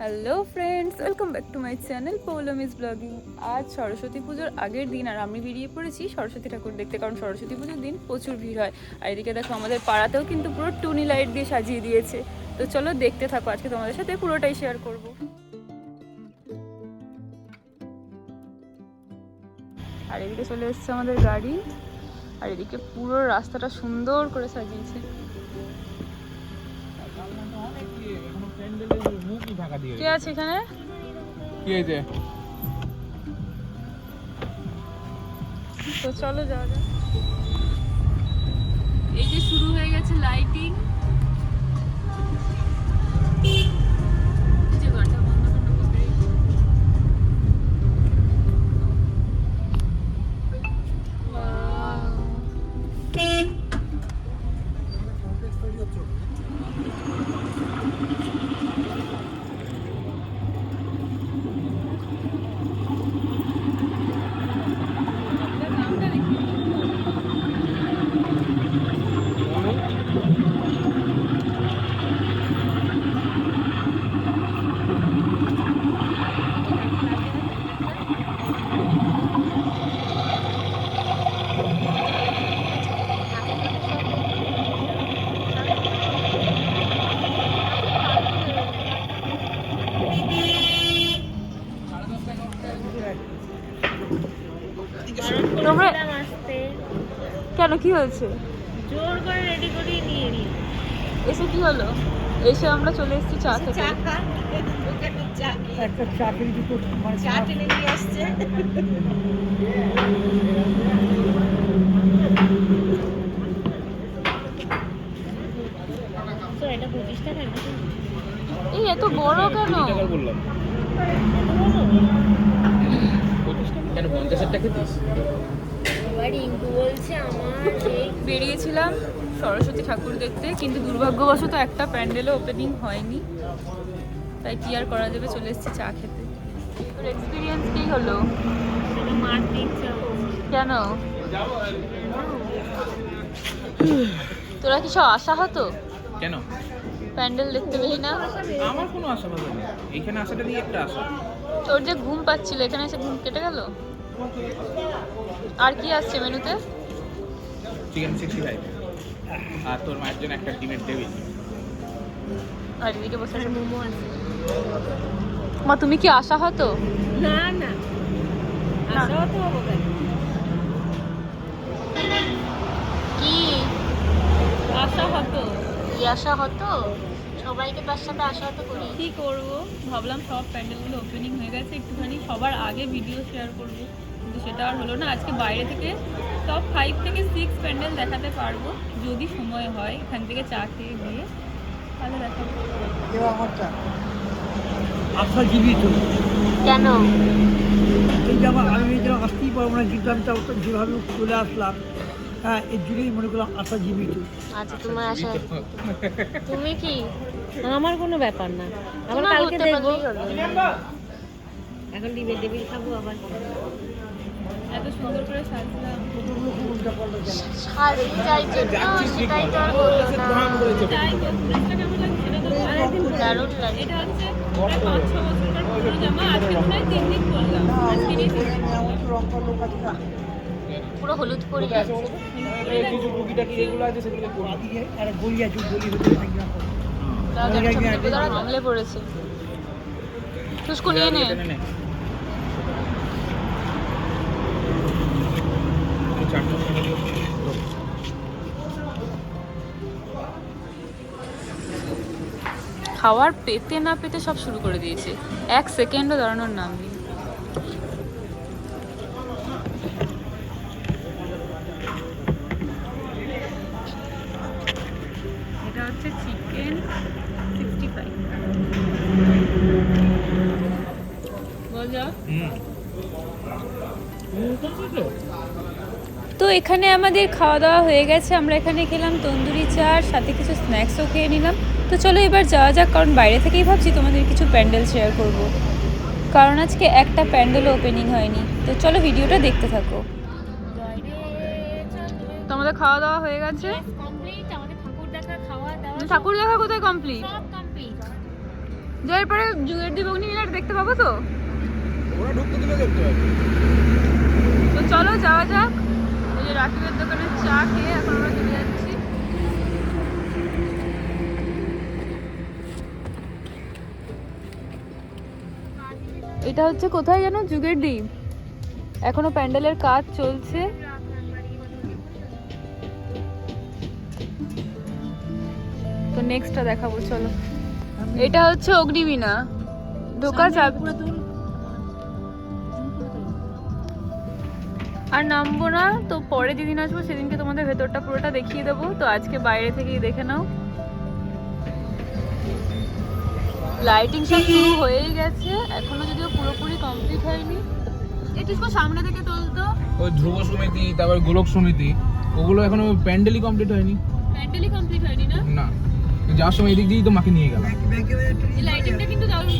Hello friends welcome back to my channel Poulomi's blogging আজ সরস্বতী পুজোর আগের দিন আর আমি বেরিয়ে পড়েছি সরস্বতী ঠাকুর দেখতে, কারণ সরস্বতী পুজোর দিন প্রচুর ভিড় হয়। আর এদিকে দেখো, আমাদের পাড়াতেও কিন্তু পুরো টুনি লাইট দিয়ে সাজিয়ে দিয়েছে। তো চলো দেখতে থাকো, আজকে তোমাদের সাথে পুরোটাই শেয়ার করব। আর এদিকে চলে এসেছে আমাদের গাড়ি। আর এদিকে পুরো রাস্তাটা সুন্দর করে সাজিয়েছে। কে আছে এখানে? কি হয়েছে তো চলো যাওয়া যাক। এই যে শুরু হয়ে গেছে লাইটিং যে ঘরটা বন্ধ বন্ধ করবে নামটা দেখি তোমরা বলেছিলাম আসতে কেন? কি হয়েছে? জোর করে রেডি করিয়ে নিয়ে নি এসে কি হলো? এসে আমরা চলে এসেছি চা খেতে। চা চা একটা চাকরি দুটো মানে চা টেনে নিয়ে আসছে। তো এটা পঁচিশ এই এত বড় কেন? বললাম। কেন পঞ্চাশের টাকা দিস? বেরিয়েছিলাম সরস্বতী ঠাকুর দেখতে কিন্তু দুর্ভাগ্যবশত একটা প্যান্ডেলও ওপেনিং হয়নি। তাই কি আর করা যাবে? চলে এসেছি চা খেতে। তোর এক্সপিরিয়েন্স কি হলো? মার দিচ্ছে কেন? তোরা কি সব আশা হতো কেন? প্যান্ডেল দেখতে পেলি না? আমার কোনো আশা ভালো নেই এখানে আসাটা দিয়ে একটা আশা। তোর যে ঘুম পাচ্ছিল এখানে এসে ঘুম কেটে গেল? আর কি আসছে মেনুতে? চিকেন সিক্সটি ফাইভ আর তোর মায়ের জন্য একটা ডিমের টেবিল আর এদিকে বসে আছে। মোমো আছে মা তুমি কি আশা হতো? না না। আসাও তো হব কি? আশা হতো। কি আশা হতো? সবাইকে তার সাথে আশা হতো করি। কি করব? ভাবলাম সব প্যান্ডেলগুলো ওপেনিং হয়ে গেছে একটুখানি সবার আগে ভিডিও শেয়ার করব। কিন্তু সেটা আর হলো না আজকে বাইরে থেকে টপ ফাইভ থেকে সিক্স প্যান্ডেল দেখাতে পারব যদি সময় হয় এখান থেকে চা খেয়ে গিয়ে তাহলে দেখাবো আশা জীবিত কেন? এই যে আমার আমি যেন আসতেই পারব না কিন্তু আমি তো যেভাবে চলে আসলাম হ্যাঁ এর জন্যই মনে করলাম আশা জীবিত। আচ্ছা তোমার আশা তুমি কি? আমার কোনো ব্যাপার না। আবার তোমার কালকে দেখব। এখন ডিমের টেবিল খাব আবার। এত সুন্দর করে সাজলাম। সেটাই তো আর হলো না। দারুণ লাগে। এটা হচ্ছে প্রায় পাঁচ ছ বছরকার পুরনো জামা। আজকে হয় তিন দিন আজকে নিয়ে তিন দিন পরলাম। পুরো হলুদ তারা মামলে পড়েছে নিয়ে নে নে খাওয়ার পেতে না পেতে সব শুরু করে দিয়েছে এক সেকেন্ডও দাঁড়ানোর নাম নেই এটা হচ্ছে চিকেন সিক্সটি ফাইভ বল যা হুম তো এখানে আমাদের খাওয়া দাওয়া হয়ে গেছে আমরা এখানে খেলাম তন্দুরি চা আর সাথে কিছু স্ন্যাক্সও খেয়ে নিলাম। তো চলো এবার যাওয়া যাক কারণ বাইরে থেকেই ভাবছি তোমাদের কিছু প্যান্ডেল শেয়ার করব। কারণ আজকে একটা প্যান্ডেলও ওপেনিং হয়নি। তো চলো ভিডিওটা দেখতে থাকো। তোমাদের খাওয়া দাওয়া হয়ে গেছে? ঠাকুর দেখা কোথায় কমপ্লিট এরপরে যুগের দ্বীপ অগ্নিমিনার দেখতে পাবো তো? ওরা ঢুকতে দিলে দেখতে পাবে। তো চলো যাওয়া যাক। এই যে রাকিবের দোকানে চা খেয়ে এখন আমরা চলে যাচ্ছি। এটা হচ্ছে কোথায় যেন? যুগের দ্বীপ। এখনও প্যান্ডেলের কাজ চলছে। তো নেক্সটটা দেখাবো, চলো। এটা হচ্ছে অগ্নিবীণা। ঢোকা যাবে। আর নামবো না তো পরে যেদিন আসব সেদিনকে তোমাদের ভেতরটা পুরোটা দেখিয়ে দেবো। তো আজকে বাইরে থেকেই দেখে নাও। লাইটিং সব শুরু হয়েই গেছে এখনও যদিও পুরোপুরি কমপ্লিট হয়নি। একটু সামনে থেকে তুলতো। ওই ধ্রুব সমিতি তারপর গোলক সমিতি ওগুলো এখনও প্যান্ডেলই কমপ্লিট হয়নি। প্যান্ডেলই কমপ্লিট হয়নি না? না যাওয়ার সময় এদিক দিয়েই তো মাকে নিয়ে লাইটিংটা কিন্তু দারুণ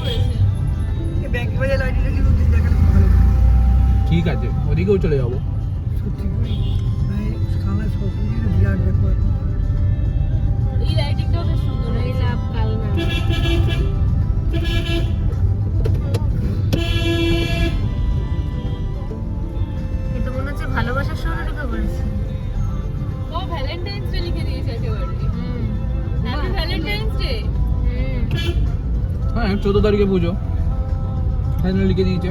ঠিক আছে ওদিকেও চলে যাব। সত্যি করে? সবজির বিরাট ব্যাপার। এই লাইটিংটাও বেশ সুন্দর হয়েছে লাভ কাল না। কিন্তু মনে হচ্ছে ভালোবাসার সঙ্গে ঢুকে পড়েছে ও ভ্যালেন্টাইন্স ডে লিখে দিয়েছে একেবারে। হুম। হ্যাপি ভ্যালেন্টাইন্স ডে হ্যাঁ চোদ্দ তারিখে পুজো। হ্যাঁ লিখে দিয়েছে।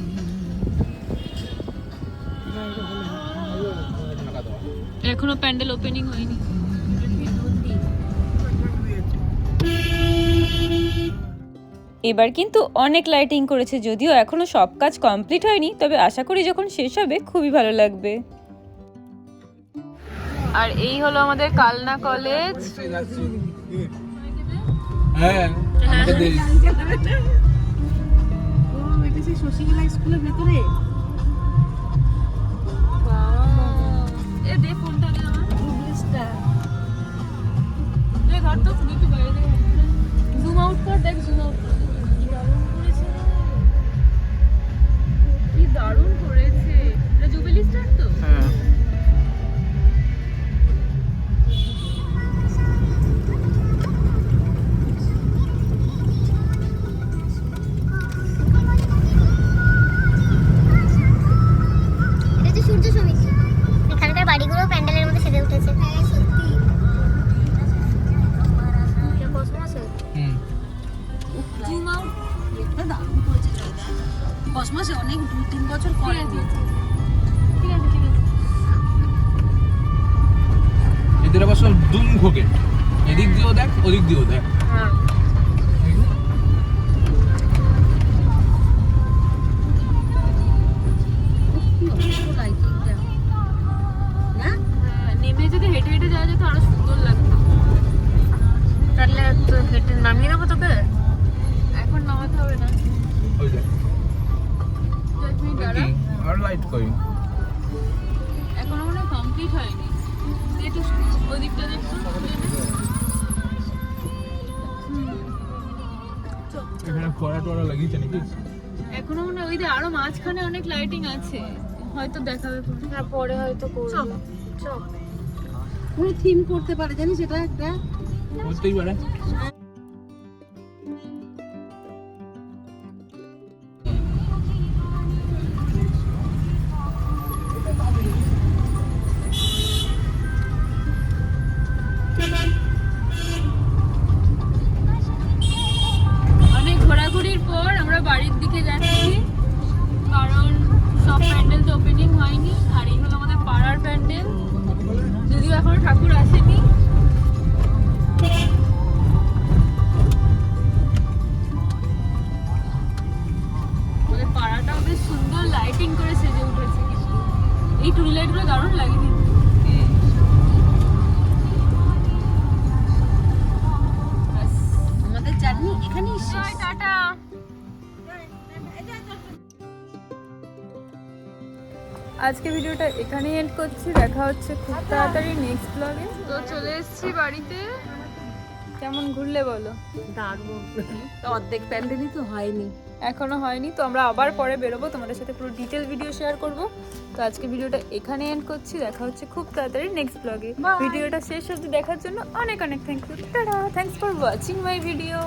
এখনও প্যান্ডেল ওপেনিং হয়নি। এবার কিন্তু অনেক লাইটিং করেছে যদিও এখনও সব কাজ কমপ্লিট হয়নি তবে আশা করি যখন শেষ হবে খুবই ভালো লাগবে। আর এই হলো আমাদের কালনা কলেজ। হ্যাঁ দে ফোনটা দে আমার এ ধর তো তুই একটু বাইরে থেকে জুম আউট কর দেখ জুম আউট কমপ্লিট হয়নি। একটু ওদিকটা দেখতো এখানে ফোয়ারা টোয়ারা লাগিয়েছে নাকি? এখনও মনে হয় ওই যে আরও মাঝখানে অনেক লাইটিং আছে। হয়তো দেখাবে পরে। পরে হয়তো করব। চল। কোনো থিম করতে পারে জানিস? এটা একটা বুঝতেই পারে। আজকে ভিডিওটা এখানেই এন্ড করছি। দেখা হচ্ছে খুব তাড়াতাড়ি নেক্সট ব্লগে তো চলে এসেছি বাড়িতে। কেমন ঘুরলে বলো? দারুণ। অর্ধেক প্যান্ডেলই তো হয়নি। এখনও হয়নি তো আমরা আবার পরে বেরোবো। তোমাদের সাথে পুরো ডিটেল ভিডিও শেয়ার করব। তো আজকে ভিডিওটা এখানে এন্ড করছি। দেখা হচ্ছে খুব তাড়াতাড়ি নেক্সট ব্লগে ভিডিওটা শেষ অবধি দেখার জন্য অনেক অনেক thank you tata! Thanks for watching my video